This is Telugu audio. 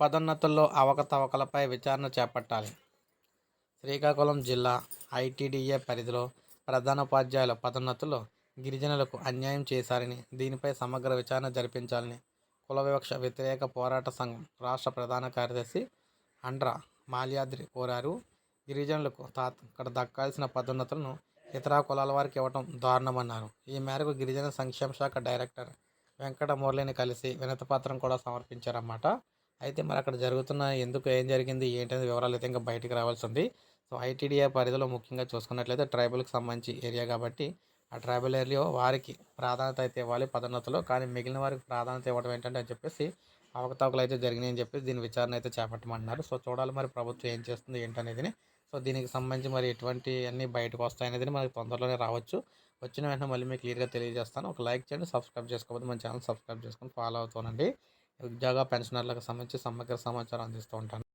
పదోన్నతుల్లో అవకతవకలపై విచారణ చేపట్టాలి. శ్రీకాకుళం జిల్లా ఐటీడీఏ పరిధిలో ప్రధానోపాధ్యాయుల పదోన్నతుల్లో గిరిజనులకు అన్యాయం చేశారని దీనిపై సమగ్ర విచారణ జరిపించాలని కుల వివక్ష వ్యతిరేక పోరాట సంఘం రాష్ట్ర ప్రధాన కార్యదర్శి అండ్ర మాల్యాద్రి కోరారు. గిరిజనులకు తా ఇక్కడ దక్కాల్సిన పదోన్నతులను ఇతర కులాల వారికి ఇవ్వటం దారుణమన్నారు. ఈ మేరకు గిరిజన సంక్షేమ శాఖ డైరెక్టర్ వెంకట మురళిని కలిసి వినతిపత్రం కూడా సమర్పించారన్నమాట. అయితే మరి అక్కడ జరుగుతున్న ఎందుకు ఏం జరిగింది ఏంటనేది వివరాలు అయితే ఇంకా బయటకు రావాల్సి ఉంది. సో ఐటీడీఏ పరిధిలో ముఖ్యంగా చూసుకున్నట్లయితే ట్రైబల్కి సంబంధించి ఏరియా కాబట్టి ఆ ట్రైబల్ ఏరియాలో వారికి ప్రాధాన్యత అయితే ఇవ్వాలి పదోన్నతిలో. కానీ మిగిలిన వారికి ప్రాధాన్యత ఇవ్వడం ఏంటంటే అని చెప్పేసి అవకతవకలు అయితే జరిగినాయి అని చెప్పేసి దీని విచారణ అయితే చేపట్టమంటున్నారు. సో చూడాలి మరి ప్రభుత్వం ఏం చేస్తుంది ఏంటనేది సో దీనికి సంబంధించి మరి ఎటువంటి అన్నీ బయటకు వస్తాయనేది మనకి తొందరలోనే రావచ్చు. వచ్చిన వెంటనే మళ్ళీ మీకు క్లియర్గా తెలియజేస్తాను. ఒక లైక్ చేయండి సబ్స్క్రైబ్ చేసుకోకపోతే మన ఛానల్ సబ్స్క్రైబ్ చేసుకొని ఫాలో అవుతానండి ఉద్యోగ పెన్షనర్లకు సంబంధించి సమగ్ర సమాచారం అందిస్తూ ఉంటాను.